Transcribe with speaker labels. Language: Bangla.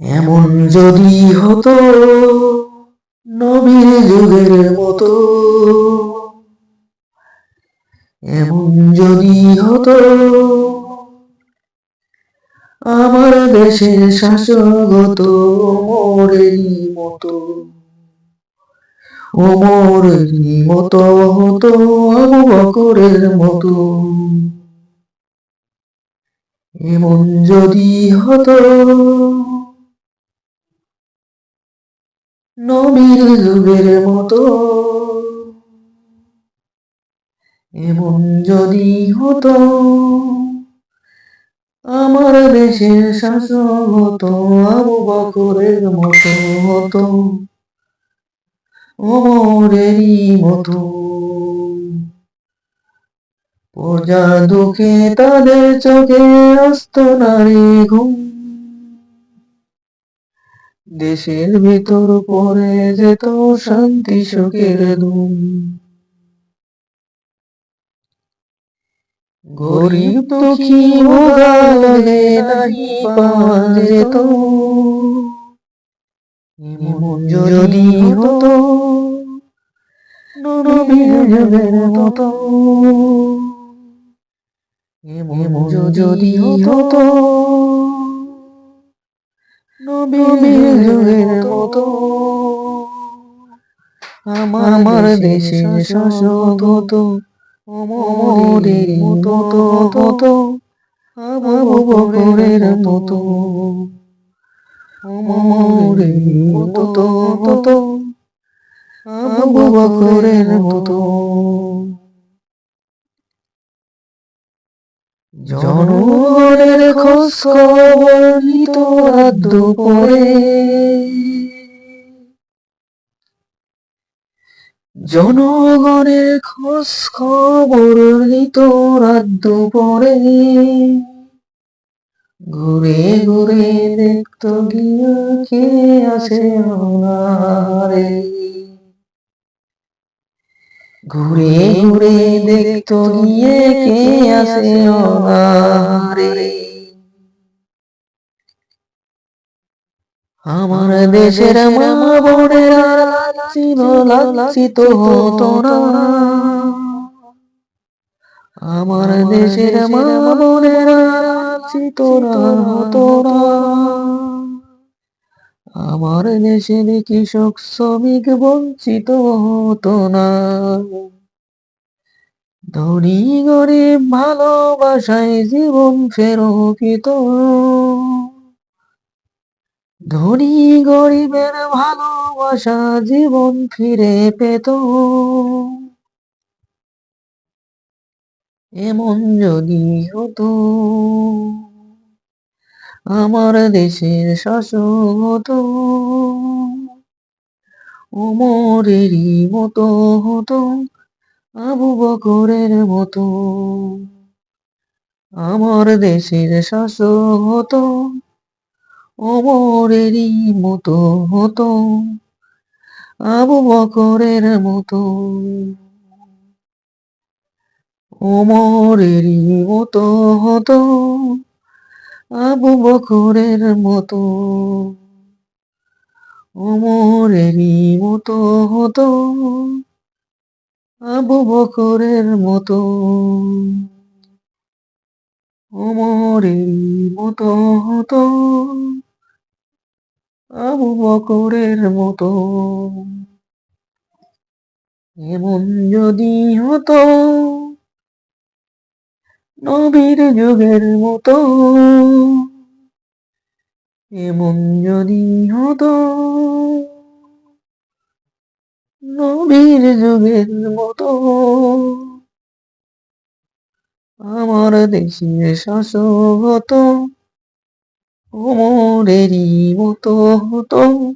Speaker 1: এমন যদি হতো নবীর যুগের মতো। এমন যদি হতো আমার দেশের শাসক হতো ওমরেরই মতো। ওমরেরই মতো হতো আবু বকরের মতো। এমন যদি হতো নবীর যুগের মতো। এমন যদি হতো, আমার দেশের শাসক হতো, আবু বকরের মতো হতো, ওমরেরই মতো। প্রজা দুঃখে তাদের চোখে অস্ত নারী ঘুম দেশের ভিতর পরে যেত শান্তি, সুখের ধুম গরিব দুঃখী মোগালে নাহি পাওয়া যেত। যদি হতো নবীর মতো যদি হতো নবীর যুগের মতো আমার দেশের শাসক হতো অমরের মতো হতো আবু বকরের মতো অমরের মতো হতো আবু বকরের মতো। জনগণের খোঁজ খবর নিত রাত পরে জনগণের খোঁজ খবর নিত রাত পরে ঘুরে ঘুরে দেখতো গিয়ে কে আছে আনারে ঘুরে ঘুরে দেখতো গিয়ে কে আছে অনারে আমার দেশের মা বোনেরা লাচ্ছিত লাচ্ছিত হতো না। আমার দেশের মা বোনেরা লাচ্ছিত হতো না। আমার দেশের কৃষক, শ্রমিক বঞ্চিত হতো না। ধনী, গরিব ভালোবাসায় জীবন ফেরো পেত ধনী, গরিবের ভালোবাসা জীবন ফিরে পেত। এমন যদি হতো। আমার দেশের শাসক হতো। ওমরেরই মতো হতো আবু বকরের মতো। আমার দেশের শাসক হতো ওমরেরই মতো হতো আবু বকরের মতো। ওমরেরই মতো হতো আবু বকরের মতো। ওমরেরই মতো হতো। আবু বকরের মতো। ওমরেরই মতো হতো। আবু বকরের মতো। এমন যদি হতো のびるげるもと、もんよりほど、伸びる予言もと、あまるでし死ぬ車掌と、おもれりもとと、